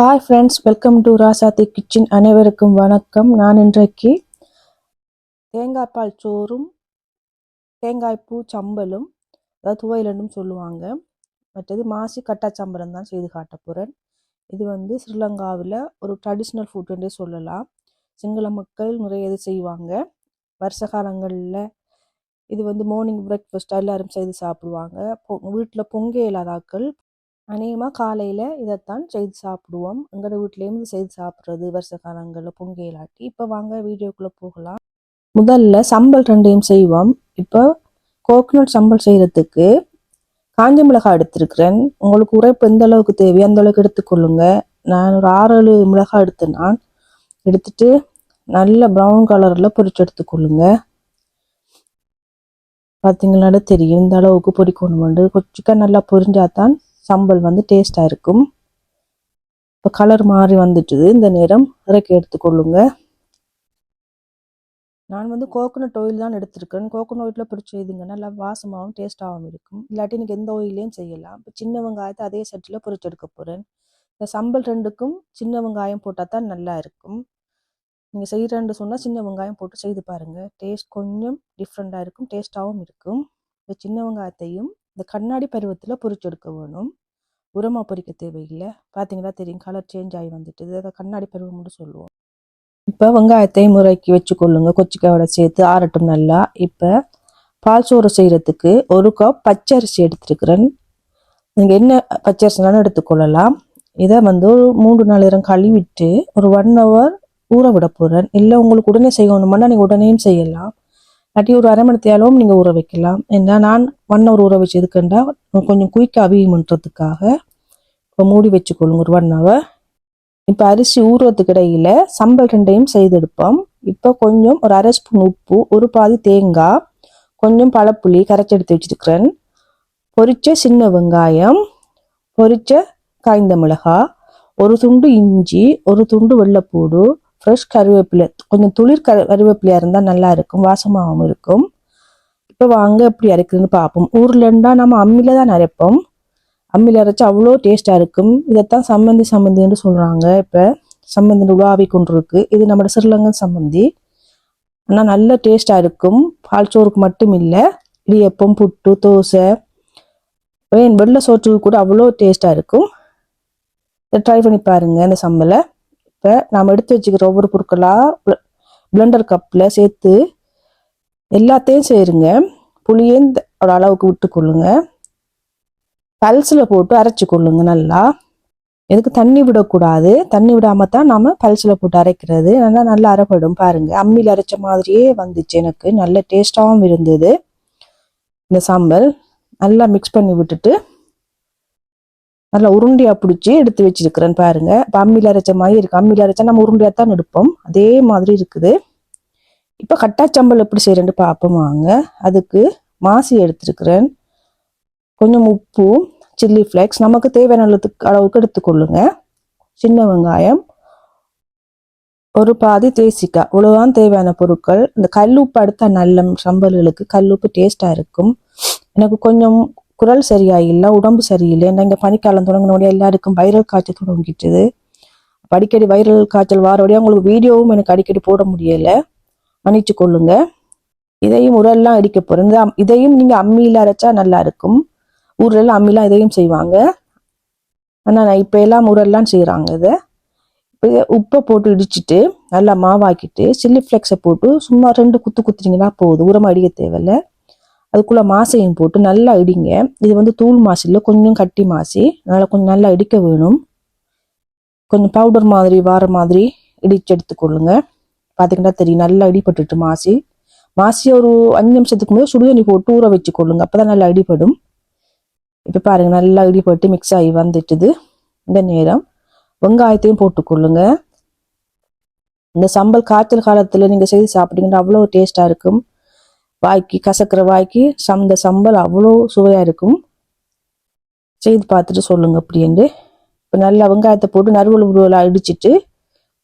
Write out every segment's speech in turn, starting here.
Hi friends welcome to Rasathi kitchen அனைவருக்கும் வணக்கம். நான் இன்றைக்கு தேங்காய் பால் சோறும் தேங்காய் பூ சம்பலும் அதாவது துவையிலண்டும் சொல்லுவாங்க. மற்றது மாசி கட்டா சம்பளம் தான் செய்து காட்ட போகிறேன் இது வந்து ஸ்ரீலங்காவில் ஒரு ட்ரெடிஷ்னல் ஃபுட்டுன்றே சொல்லலாம். சிங்கள மக்கள் நிறைய இது செய்வாங்க. வருஷ காலங்களில் இது வந்து மார்னிங் பிரேக்ஃபாஸ்ட்டாக எல்லாரும் செய்து சாப்பிடுவாங்க. பொ வீட்டில் பொங்க இல்லாதாக்கள் அநேகமாக காலையில் இதைத்தான் செய்து சாப்பிடுவோம். எங்களோட வீட்லேருந்து செய்து சாப்பிட்றது வருஷ காலங்களில் இப்போ வாங்க வீடியோக்குள்ளே போகலாம். முதல்ல சம்பல் ரெண்டையும் செய்வோம். இப்போ கோகனட் சம்பல் செய்கிறதுக்கு காஞ்ச மிளகாய் எடுத்திருக்கிறேன். உங்களுக்கு உரைப்பு எந்த அளவுக்கு தேவையோ அந்த அளவுக்கு எடுத்துக்கொள்ளுங்க நான் ஒரு ஆறு ஏழு மிளகாய் எடுத்து நான். எடுத்துட்டு நல்ல ப்ரௌன் கலரில் பொரிச்சு எடுத்துக்கொள்ளுங்க பார்த்தீங்களாட தெரியும். இந்த அளவுக்கு பொரிக்கணும் கொஞ்சம் நல்லா பொரிஞ்சாதான் சம்பல் வந்து டேஸ்டாக இருக்கும். இப்போ கலர் மாறி வந்துட்டுது. இந்த நேரம் இறக்கி எடுத்துக்கொள்ளுங்க நான் வந்து கோகோனட் ஆயில் தான் எடுத்திருக்கேன். கோகோனட் ஆயிலில் பிடிச்ச செய்துங்க நல்லா வாசமாகவும் டேஸ்ட்டாகவும் இருக்கும். இல்லாட்டி எனக்கு எந்த ஆயிலையும் செய்யலாம். இப்போ சின்ன வெங்காயத்தை அதே செட்டில் பொரிச்சு எடுக்க போகிறேன் இந்த சம்பல் ரெண்டுக்கும் சின்ன வெங்காயம் போட்டால் தான் நல்லா இருக்கும். நீங்கள் செய்கிறேன்னு சொன்னால் சின்ன வெங்காயம் போட்டு செய்து பாருங்கள் டேஸ்ட் கொஞ்சம் டிஃப்ரெண்ட்டாக இருக்கும். டேஸ்ட்டாகவும் இருக்கும். இப்போ சின்ன வெங்காயத்தையும் இந்த கண்ணாடி பருவத்தில் பொறிச்செடுக்க வேணும். உரமாக பொறிக்க தேவையில்லை. பார்த்தீங்களா தெரியும் கலர் சேஞ்ச் ஆகி வந்துட்டு அதை கண்ணாடி பருவம்னு சொல்லுவோம். இப்போ வெங்காயத்தை முறைக்கி வச்சுக்கொள்ளுங்க கொச்சிக்காயோட சேர்த்து ஆறட்டும் நல்லா. இப்போ பால் சோறு செய்கிறதுக்கு ஒரு கப் பச்சரிசி எடுத்துருக்கிறேன். நீங்கள் என்ன பச்சரிசினாலும் எடுத்துக்கொள்ளலாம் இதை வந்து மூன்று நாலு நேரம் கழுவிட்டு ஒரு ஒன் ஹவர் ஊற விட போகிறேன் இல்லை உங்களுக்கு உடனே செய்யணுமானா நீங்கள் உடனேயும் செய்யலாம். இல்லாட்டி ஒரு அரை மணி நீங்கள் ஊற வைக்கலாம். ஏன்னா நான் ஒன் ஹவர் ஊற வச்சு எதுக்குண்டா கொஞ்சம் குயிக்காக அவியமன்றதுக்காக இப்போ மூடி வச்சுக்கொள்ளுங்க ஒரு ஒன் ஹவர் இப்போ அரிசி ஊறுறதுக்கு இடையில சம்பல் ரெண்டையும் செய்தெடுப்போம். இப்போ கொஞ்சம் ஒரு அரை ஸ்பூன் உப்பு ஒரு பாதி தேங்காய் கொஞ்சம் பழப்புளி கரைச்சி எடுத்து வச்சுருக்கிறேன். பொரிச்ச சின்ன வெங்காயம் பொரிச்ச காய்ந்த மிளகாய் ஒரு துண்டு இஞ்சி ஒரு துண்டு வெள்ளைப்பூடு ஃப்ரெஷ் கருவேப்பிலை. கொஞ்சம் துளிர் கரு கருவேப்பிலையாக இருந்தால் நல்லா இருக்கும் வாசமாகவும் இருக்கும். இப்போ வாங்க எப்படி அரைக்கிறதுன்னு பார்ப்போம் ஊர்லன்னா நம்ம அம்மியில் தான் அரைப்போம். அம்மியில் அரைச்சி அவ்வளோ டேஸ்ட்டாக இருக்கும். இதைத்தான் சம்மந்தி சம்மந்தின்னு சொல்கிறாங்க இப்போ சம்மந்தி உலாவி கொண்டு இருக்கு. இது நம்மளோட சிறுலங்கன் சம்மந்தி. ஆனால் நல்ல டேஸ்ட்டாக இருக்கும். பால் சோறுக்கு மட்டும் இல்லை. இடியப்பம் புட்டு தோசை. வெள்ளை சோற்றுக்கு கூட அவ்வளோ டேஸ்ட்டாக இருக்கும். ட்ரை பண்ணி பாருங்கள் இந்த சம்மலை. இப்போ நாம் எடுத்து வச்சுக்கிற ஒவ்வொரு பொருட்களாக பிளெண்டர் கப்பில் சேர்த்து எல்லாத்தையும் சேருங்க. புளியும் ஒரு அளவுக்கு விட்டுக்கொள்ளுங்க பல்ஸில் போட்டு அரைச்சி கொள்ளுங்க நல்லா. எதுக்கு தண்ணி விடக்கூடாது. தண்ணி விடாமல் தான் நாம் பல்ஸில் போட்டு அரைக்கிறது. நல்லா நல்லா அரைப்படும் பாருங்கள் அம்மியில் அரைச்ச மாதிரியே வந்துச்சு எனக்கு. நல்ல டேஸ்ட்டாகவும் இருந்தது. இந்த சாம்பல் நல்லா மிக்ஸ் பண்ணி விட்டுட்டு நல்லா உருண்டையாக பிடிச்சி எடுத்து வச்சிருக்கிறேன் பாருங்க. இப்போ அம்மியில் அரைச்ச மாதிரி இருக்குது அம்மியில் அரைச்சா நம்ம உருண்டையாக தான் எடுப்போம். அதே மாதிரி இருக்குது. இப்போ கட்டாச்சம்பல் எப்படி செய்யறேன்னு பார்ப்போம் வாங்க. அதுக்கு மாசி எடுத்துருக்கிறேன். கொஞ்சம் உப்பு சில்லி ஃப்ளேக்ஸ் நமக்கு தேவையான அளவுக்கு அளவுக்கு எடுத்துக்கொள்ளுங்க. சின்ன வெங்காயம் ஒரு பாதி தேசிக்காய். இவ்வளோதான் தேவையான பொருட்கள். இந்த கல்லுப்பு அடுத்த நல்ல சம்பல்களுக்கு கல்லுப்பு டேஸ்ட்டாக இருக்கும். எனக்கு கொஞ்சம் குரல் சரியா இல்லை உடம்பு சரியில்லை. ஏன்னா இங்கே பனிக்காலம் தொடங்கினோடய எல்லாருக்கும் வைரல் காய்ச்சல் தொடங்கிட்டுது. அடிக்கடி வைரல் காய்ச்சல் வாரோடய உங்களுக்கு வீடியோவும் எனக்கு அடிக்கடி போட முடியலை. மன்னிச்சு கொள்ளுங்க. இதையும் உரல்லாம் அடிக்க போகிறேன் இதையும் நீங்கள் அம்மியில் அரைச்சா நல்லா இருக்கும். ஊரெல்லாம் அம்மிலாம் இதையும் செய்வாங்க. ஆனால் நான் இப்ப எல்லாம் ஊரெல்லாம் செய்கிறாங்க இதை. இப்போ உப்பை போட்டு இடிச்சிட்டு நல்லா மாவாக்கிட்டு சில்லி ஃப்ளெக்ஸை போட்டு சும்மா ரெண்டு குத்து குத்துறீங்கன்னா போதும். உரமாக அடிக்க தேவையில்ல. அதுக்குள்ளே மாசையும் போட்டு நல்லா இடிங்க. இது வந்து தூள் மாசு இல்லை கொஞ்சம் கட்டி மாசி அதனால் கொஞ்சம் நல்லா இடிக்க வேணும். கொஞ்சம் பவுடர் மாதிரி வார மாதிரி இடிச்சு எடுத்துக்கொள்ளுங்க பார்த்தீங்கன்னா தெரியும் நல்லா இடிப்பட்டுட்டு மாசி. மாசி ஒரு அஞ்சு நிமிஷத்துக்கு முன்னாடி சுடுதண்ணி போட்டு ஊற வச்சுக்கொள்ளுங்க அப்பதான் நல்லா இடிப்படும் இப்போ பாருங்கள் நல்லா இடிப்பட்டு மிக்ஸ் ஆகி வந்துட்டுது. இந்த நேரம் வெங்காயத்தையும் போட்டுக்கொள்ளுங்க இந்த சம்பல் காய்ச்சல் காலத்தில் நீங்கள் செய்து சாப்பிட்டீங்கன்னா அவ்வளோ டேஸ்ட்டாக இருக்கும். வாய்க்கு கசக்கிற வாய்க்கு சந்த சம்பல் அவ்வளோ சுவையாக இருக்கும். செய்து பார்த்துட்டு சொல்லுங்கள் அப்படின்ட்டு இப்போ நல்லா வெங்காயத்தை போட்டு நறுவல் உருவலாக இடிச்சிட்டு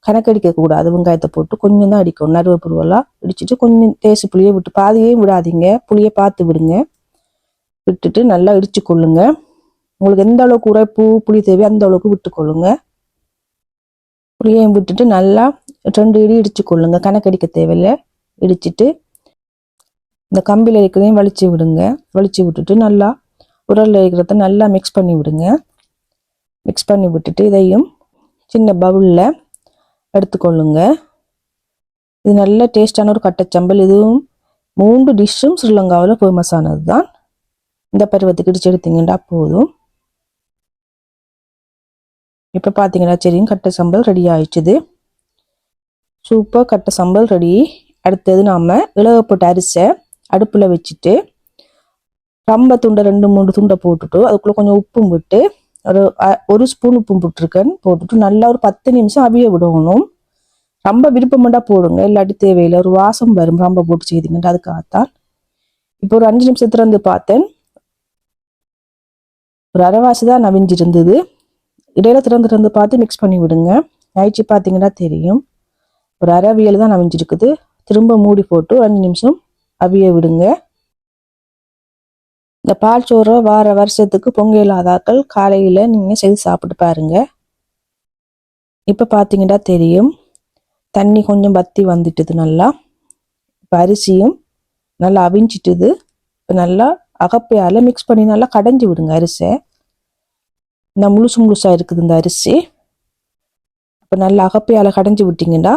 கணக்கடிக்க கூடாது. வெங்காயத்தை போட்டு கொஞ்சம் தான் அடிக்கும் நறுவல் புருவெல்லாம் இடிச்சிட்டு கொஞ்சம் தேசு புளியை விட்டு பாதியே விடாதீங்க. புளியை பார்த்து விடுங்க. விட்டுட்டு நல்லா இடிச்சு கொள்ளுங்க. உங்களுக்கு எந்த அளவுக்கு உரைப்பு புளி தேவையோ அந்த அளவுக்கு விட்டு கொள்ளுங்க. புளியையும் விட்டுட்டு நல்லா ரெண்டு இடி இடிச்சு கொள்ளுங்க. கணக்கடிக்க தேவையில்லை. இடிச்சிட்டு இந்த கம்பியில் இருக்கிறதையும் வலிச்சு விடுங்க. வலிச்சு விட்டுட்டு நல்லா உரலில் இருக்கிறத நல்லா மிக்ஸ் பண்ணி விடுங்க. மிக்ஸ் பண்ணி விட்டுட்டு இதையும் சின்ன பவுலில் எடுத்துக்கொள்ளுங்க. இது நல்ல டேஸ்டான ஒரு கட்டச்சம்பல். இதுவும் மூன்று டிஷ்ஷும் ஸ்ரீலங்காவில் ஃபேமஸ் ஆனது தான் இந்த பருவத்துக்கு இடிச்சு எடுத்தீங்கன்னா போதும். இப்போ பார்த்தீங்கன்னா சரியும் கட்டை சம்பல் ரெடி ஆயிடுச்சுது. சூப்பர் கட்டை சம்பல் ரெடி அடுத்தது நாம் இலவப்பட்ட அரிசை அடுப்பில் வச்சுட்டு ரம்ப துண்டை ரெண்டு மூணு துண்டை போட்டுட்டு அதுக்குள்ளே கொஞ்சம் உப்பும் விட்டு ஒரு ஒரு ஸ்பூன் உப்பும் போட்டிருக்கேன். போட்டுட்டு நல்லா ஒரு பத்து நிமிஷம் அவிய விடணும். ரொம்ப விருப்பமாட்டா போடுங்க. இல்லாட்டி தேவையில்லை. ஒரு வாசம் வரும். ரொம்ப போட்டு செய்தீங்கன்னா அதுக்காகத்தான். இப்போ ஒரு அஞ்சு நிமிஷம் திறந்து பார்த்தேன். ஒரு அரைவாசி தான் நவிஞ்சிருந்தது. இடையில திறந்து திறந்து பார்த்து மிக்ஸ் பண்ணி விடுங்க. ஆயிடுச்சு பார்த்தீங்கன்னா தெரியும். ஒரு அரவியல் தான் நவிஞ்சிருக்குது. திரும்ப மூடி போட்டு ஒரு அஞ்சு நிமிஷம் அவிய விடுங்க. இந்த பால் சோறை வார வருஷத்துக்கு பொங்கல் காலையில் நீங்கள் செய்து சாப்பிட்டு பாருங்க. இப்போ பார்த்தீங்கன்னா தெரியும். தண்ணி கொஞ்சம் வத்தி வந்துட்டுது நல்லா. இப்போ அரிசியும் நல்லா அவிஞ்சிட்டுது. இப்போ நல்லா அகப்பையால் மிக்ஸ் பண்ணி நல்லா கடைஞ்சி விடுங்க அரிசை. இந்த முழுசு முழுசாக இருக்குது இந்த அரிசி. இப்போ நல்லா அகப்பையால் கடைஞ்சி விட்டிங்கன்னா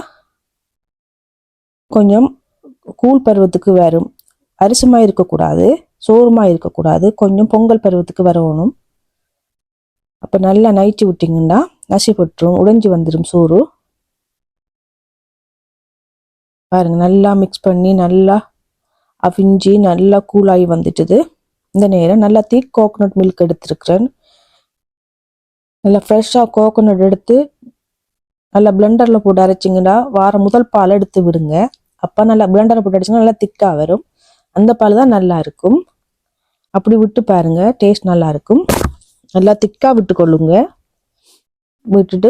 கொஞ்சம் கூழ் பருவத்துக்கு வரும். அரிசிமா இருக்கக்கூடாது சோறுமாக இருக்கக்கூடாது கொஞ்சம் பொங்கல் பருவத்துக்கு வரணும். அப்போ நல்லா நைட்டு விட்டிங்கன்னா நசிப்பட்டுரும் உடைஞ்சி வந்துடும் சோறு. பாருங்கள் நல்லா மிக்ஸ் பண்ணி நல்லா அவிஞ்சி நல்லா கூலாகி வந்துட்டுது. இந்த நேரம் நல்லா தீக் கோகோனட் மில்க் எடுத்துருக்குறேன். நல்லா ஃப்ரெஷ்ஷாக கோகோனட் எடுத்து நல்லா பிளெண்டரில் போட்டு அரைச்சிங்கன்னா வாரம் முதல் பால் எடுத்து விடுங்க. அப்போ நல்லா பிளண்டரை போட்டு அடிச்சிங்கன்னா நல்லா திக்காக வரும். அந்த பால் தான் நல்லா இருக்கும். அப்படி விட்டு பாருங்க டேஸ்ட் நல்லா இருக்கும். நல்லா திக்காக விட்டு கொள்ளுங்க. விட்டுட்டு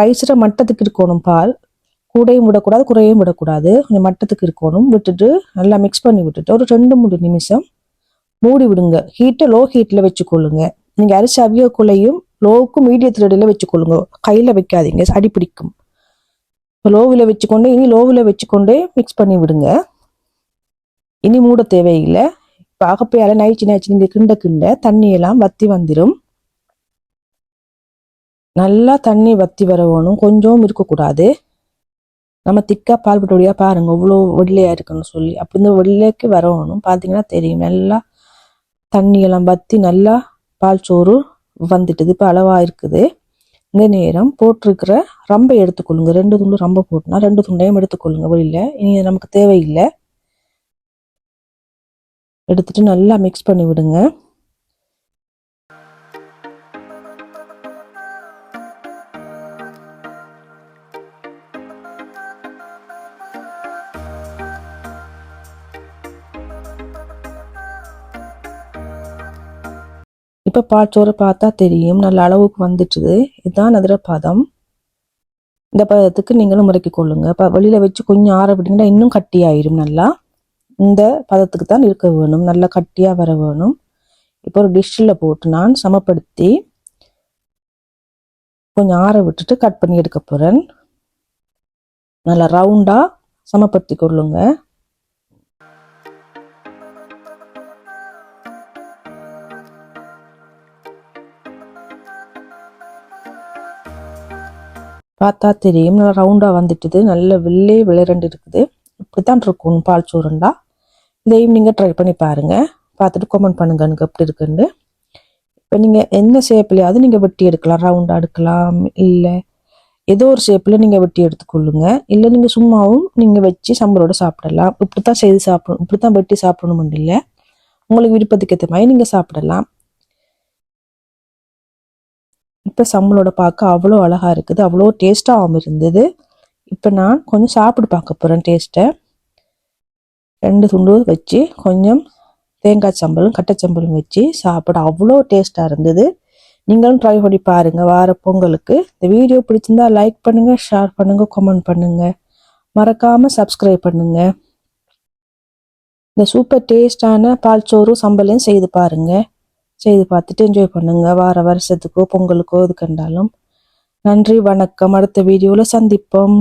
ரைஸில் மட்டத்துக்கு இருக்கணும் பால். கூடையும் விடக்கூடாது குறையும் விடக்கூடாது. கொஞ்சம் மட்டத்துக்கு இருக்கணும். விட்டுட்டு நல்லா மிக்ஸ் பண்ணி விட்டுட்டு ஒரு ரெண்டு மூணு நிமிஷம் மூடி விடுங்க. ஹீட்டை லோ ஹீட்டில் வச்சுக்கொள்ளுங்க. நீங்கள் அரிசி அவியக்குள்ளையும் லோவுக்கும் மீடியத்தில் இடையில வச்சுக்கொள்ளுங்க. கையில் வைக்காதீங்க. அடி பிடிக்கும். லோவில் வச்சுக்கொண்டு இனி லோவில் வச்சுக்கொண்டே மிக்ஸ் பண்ணி விடுங்க. இனி மூட தேவையில்லை. இப்போ அகப்பையால் நைச்சு நைச்சு நீங்கள் கிண்ட கிண்ட தண்ணியெல்லாம் வத்தி வந்துடும் நல்லா தண்ணி வத்தி வரவணும். கொஞ்சம் இருக்கக்கூடாது. நம்ம திக்காக பால் பட்டோடியா பாருங்கள் இவ்வளோ வெள்ளையாக இருக்குன்னு சொல்லி. அப்போ இந்த வெள்ளைக்கு வரணும் பார்த்தீங்கன்னா தெரியும். நல்லா தண்ணியெல்லாம் வத்தி நல்லா பால் சோறு வந்துட்டுது. இப்போ அளவாக இருக்குது. இந்த நேரம் போட்டிருக்கிற ரம்பை எடுத்துக்கொள்ளுங்க. ரெண்டு துண்டு ரம்பை போட்டுனா ரெண்டு துண்டையும் எடுத்துக்கொள்ளுங்க வெளியில் இனி நமக்கு தேவையில்லை. எடுத்துட்டு நல்லா மிக்ஸ் பண்ணி விடுங்க. இப்போ பாச்சோரை பார்த்தா தெரியும். நல்ல அளவுக்கு வந்துட்டுது. இதுதான் அதிர பதம். இந்த பதத்துக்கு நீங்களும் முறைக்கி கொள்ளுங்க. இப்போ வெளியில் வச்சு கொஞ்சம் ஆற விட்டீங்கன்னா இன்னும் கட்டியாயிரும் நல்லா. இந்த பதத்துக்கு தான் இருக்க வேணும். நல்லா கட்டியாக வர வேணும். இப்போ ஒரு டிஷ்ஷில் போட்டு நான் சமப்படுத்தி கொஞ்சம் ஆற விட்டுட்டு கட் பண்ணி எடுக்க போகிறேன் நல்லா ரவுண்டாக சமப்படுத்தி கொள்ளுங்கள் பார்த்தா தெரியும். நல்லா ரவுண்டாக வந்துட்டுது. நல்ல வெள்ளே விளைரண்டு இருக்குது. இப்படி தான் இருக்கும். பால் சோறுண்டா. இதையும் நீங்கள் ட்ரை பண்ணி பாருங்கள் பார்த்துட்டு கமெண்ட் பண்ணுங்க. எனக்கு எப்படி இருக்குன்னு. இப்போ நீங்கள் என்ன ஷேப்லையாவது நீங்கள் வெட்டி எடுக்கலாம். ரவுண்டாக எடுக்கலாம். இல்லை ஏதோ ஒரு ஷேப்பில் நீங்கள் வெட்டி எடுத்துக்கொள்ளுங்க. இல்லை நீங்கள் சும்மாவும் நீங்கள் வச்சு சம்பளோட சாப்பிடலாம். இப்படி தான் செய்து சாப்பிடணும். இப்படி தான் வெட்டி சாப்பிடணும் இல்லை. உங்களுக்கு விருப்பத்துக்கு ஏற்ற மாதிரி நீங்கள் சாப்பிடலாம். இப்போ சம்பளோட பார்க்க அவ்வளோ அழகாக இருக்குது அவ்வளோ டேஸ்ட்டாகவும் இருந்தது. இப்போ நான் கொஞ்சம் சாப்பிட்டு பார்க்க போகிறேன் டேஸ்ட்டை ரெண்டு துண்டு வச்சு கொஞ்சம் தேங்காய் சம்பளும் கட்டைச்சம்பளும் வச்சு சாப்பிட அவ்வளோ டேஸ்ட்டாக இருந்தது. நீங்களும் ட்ரை பண்ணி பாருங்கள் வார பொங்கலுக்கு. இந்த வீடியோ பிடிச்சிருந்தா லைக் பண்ணுங்கள் ஷேர் பண்ணுங்கள் கமெண்ட் பண்ணுங்கள் மறக்காமல் சப்ஸ்கிரைப் பண்ணுங்கள் இந்த சூப்பர் டேஸ்டான பால் சோறும் சம்பளையும் செய்து பாருங்கள் செய்து பார்த்துட்டு என்ஜாய் பண்ணுங்கள் வார வருஷத்துக்கோ பொங்கலுக்கோ இது கண்டாலும். நன்றி வணக்கம். அடுத்த வீடியோவில் சந்திப்போம்.